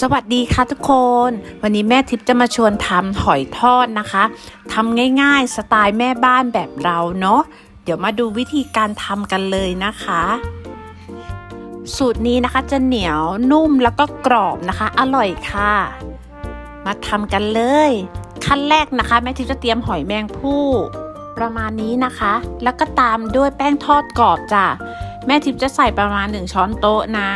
สวัสดีค่ะทุกคน วันนี้แม่ทิพย์จะมาชวนทำหอยทอดนะคะทำง่ายๆ สไตล์แม่บ้านแบบเราเนาะเดี๋ยวมาดูวิธีการทำกันเลยนะคะ สูตรนี้นะคะจะเหนียวนุ่มแล้วก็กรอบนะคะ อร่อยค่ะ มาทำกันเลย ขั้นแรกนะคะ แม่ทิพย์จะเตรียมหอยแมงผู้ประมาณนี้นะคะ แล้วก็ตามด้วยแป้งทอดกรอบจ้ะแม่ทิพย์จะใส่ประมาณ 1 ช้อนโต๊ะนะ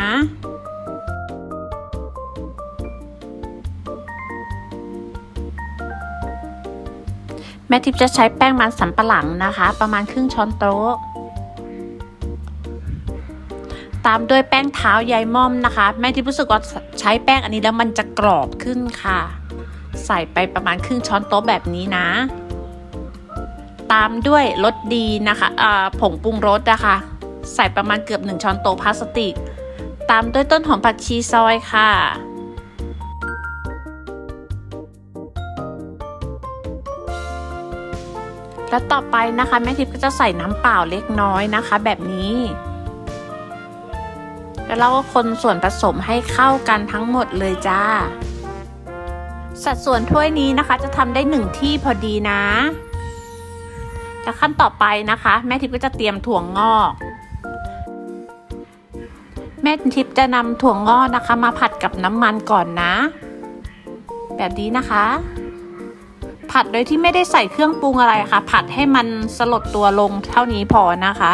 ม่ทิพย์จะใช้แป้งมันสำปะหลังนะคะ ประมาณครึ่งช้อนโต๊ะ ตามด้วยแป้งเท้ายายม่อมนะคะ แม่ทิพย์รู้สึกว่าใช้แป้งอันนี้แล้วมันจะกรอบขึ้นค่ะ ใส่ไปประมาณครึ่งช้อนโต๊ะแบบนี้นะ ตามด้วยรสดีนะคะะผงปรุงรสนะคะ ใส่ประมาณเกือบหนึ่งช้อนโต๊ะพลาสติก ตามด้วยต้นหอมผักชีซอยค่ะ แล้วต่อไปนะคะแม่ทิพย์ก็จะใส่น้ำเปล่าเล็กน้อยนะคะ แบบนี้ แล้วเราก็คนส่วนผสมให้เข้ากันทั้งหมดเลยจ้า สัดส่วนถ้วยนี้นะคะ จะทำได้หนึ่งที่พอดีนะ แล้วขั้นต่อไปนะคะ แม่ทิพย์ก็จะเตรียมถั่วงงอกแม่ทิพย์จะนำถั่วงอกนะคะ มาผัดกับน้ำมันก่อนนะ แบบนี้นะคะ ผัดโดยที่ไม่ได้ใส่เครื่องปรุงอะไรค่ะ ผัดให้มันสลดตัวลงเท่านี้พอนะคะ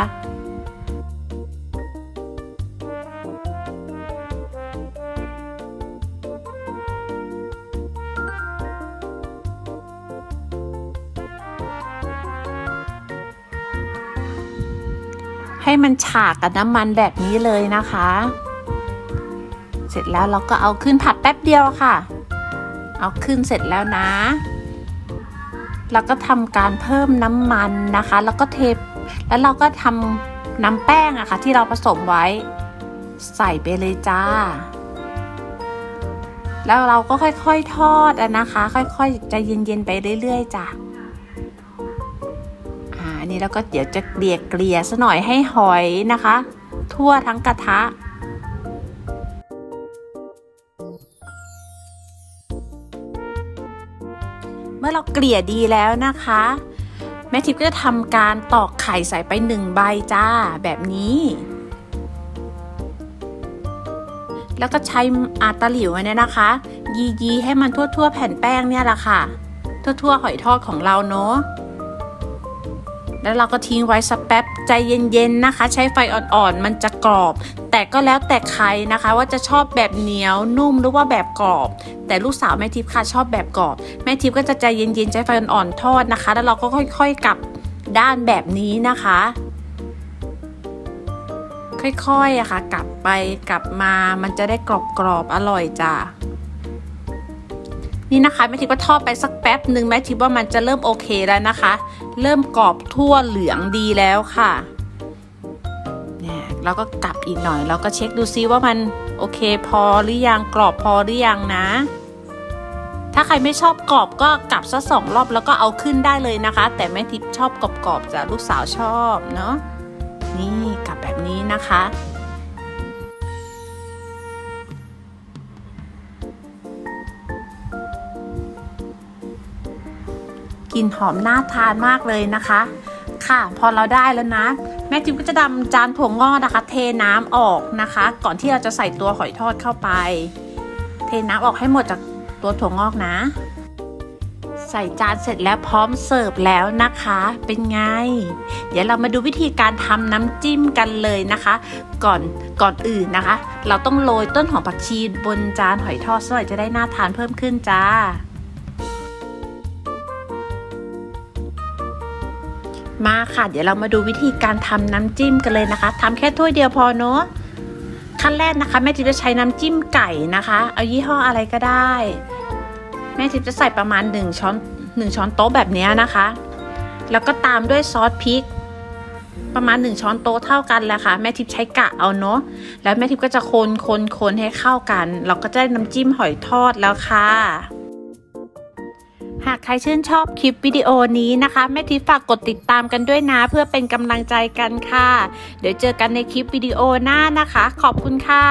ให้มันฉากกับน้ำมันแบบนี้เลยนะคะ เสร็จแล้วเราก็เอาขึ้นผัดแป๊บเดียวค่ะ เอาขึ้นเสร็จแล้วนะ แล้วก็ทำการเพิ่มน้ำมันนะคะ แล้วก็เทแล้วเราก็ทำน้ำแป้งอะค่ะ ที่เราผสมไว้ใส่ไปเลยจ้า แล้วเราก็ค่อยๆทอดอะนะคะ ค่อยๆใจเย็นๆไปเรื่อยๆจ้ะอันนี้แล้วก็เดี๋ยวจะเกลี่ยเกลี่ยซะหน่อยให้หอยนะคะ ทั่วทั้งกระทะ มื่อเราเกลี่ยดีแล้วนะคะ แม่ทิพย์ก็จะทำการตอกไข่ใส่ไปหนึ่งใบจ้าแบบนี้ แล้วก็ใช้อาตะหลิวเนี่ยนะคะ ยียีให้มันทั่วๆ แผ่นแป้งเนี่ยแหละค่ะ ทั่วๆ หอยทอดของเราเนาะแล้วเราก็ทิ้งไว้สักแป๊บใจเย็นๆนะคะ ใช้ไฟอ่อนๆ มันจะกรอบ แต่ก็แล้วแต่ใครนะคะว่าจะชอบแบบเหนียวนุ่มหรือว่าแบบกรอบ แต่ลูกสาวแม่ทิพย์ค่ะชอบแบบกรอบ แม่ทิพย์ก็จะใจเย็นๆใช้ไฟอ่อนๆทอดนะคะ แล้วเราก็ค่อยๆกลับด้านแบบนี้นะคะ ค่อยๆอะค่ะ กลับไปกลับมามันจะได้กรอบๆอร่อยจ้ะนี่นะคะแม่ทิพย์ก็ทอดไปสักแป๊บหนึ่งแม่ทิพย์ว่ามันจะเริ่มโอเคแล้วนะคะ เริ่มกรอบทั่วเหลืองดีแล้วค่ะ เนี่ยเราก็กลับอีกหน่อยเราก็เช็คดูซิว่ามันโอเคพอหรือยังกรอบพอหรือยังนะ ถ้าใครไม่ชอบกรอบก็กลับสักสองรอบแล้วก็เอาขึ้นได้เลยนะคะ แต่แม่ทิพย์ชอบกรอบๆจ้ะลูกสาวชอบเนาะนี่กลับแบบนี้นะคะกลิ่นหอมน่าทานมากเลยนะคะ ค่ะ พอเราได้แล้วนะ แม่ทิมก็จะดำจานถั่วงอกนะคะ เทน้ำออกนะคะ ก่อนที่เราจะใส่ตัวหอยทอดเข้าไป เทน้ำออกให้หมดจากตัวถั่วงอกนะ ใส่จานเสร็จแล้วพร้อมเสิร์ฟแล้วนะคะ เป็นไง เดี๋ยวเรามาดูวิธีการทำน้ำจิ้มกันเลยนะคะ ก่อนก่อนอื่นนะคะ เราต้องโรยต้นหอมผักชีบนจานหอยทอดซะหน่อยจะได้น่าทานเพิ่มขึ้นจ้า มาค่ะ เดี๋ยวเรามาดูวิธีการทำน้ำจิ้มกันเลยนะคะทำแค่ถ้วยเดียวพอเนาะขั้นแรกนะคะแม่ทิพย์จะใช้น้ำจิ้มไก่นะคะ เอายี่ห้ออะไรก็ได้ แม่ทิพย์จะใส่ประมาณ1ช้อน1ช้อนโต๊ะแบบนี้นะคะ แล้วก็ตามด้วยซอสพริก ประมาณ 1 ช้อนโต๊ะเท่ากันแหละค่ะแม่ทิพย์ใช้กะเอาเนาะแล้วแม่ทิพย์ก็จะคนคนคนให้เข้ากัน เราก็จะได้น้ำจิ้มหอยทอดแล้วค่ะ หากใครชื่นชอบคลิปวิดีโอนี้นะคะแม่ทิพย์ฝากกดติดตามกันด้วยนะ เพื่อเป็นกำลังใจกันค่ะ เดี๋ยวเจอกันในคลิปวิดีโอหน้านะคะ ขอบคุณค่ะ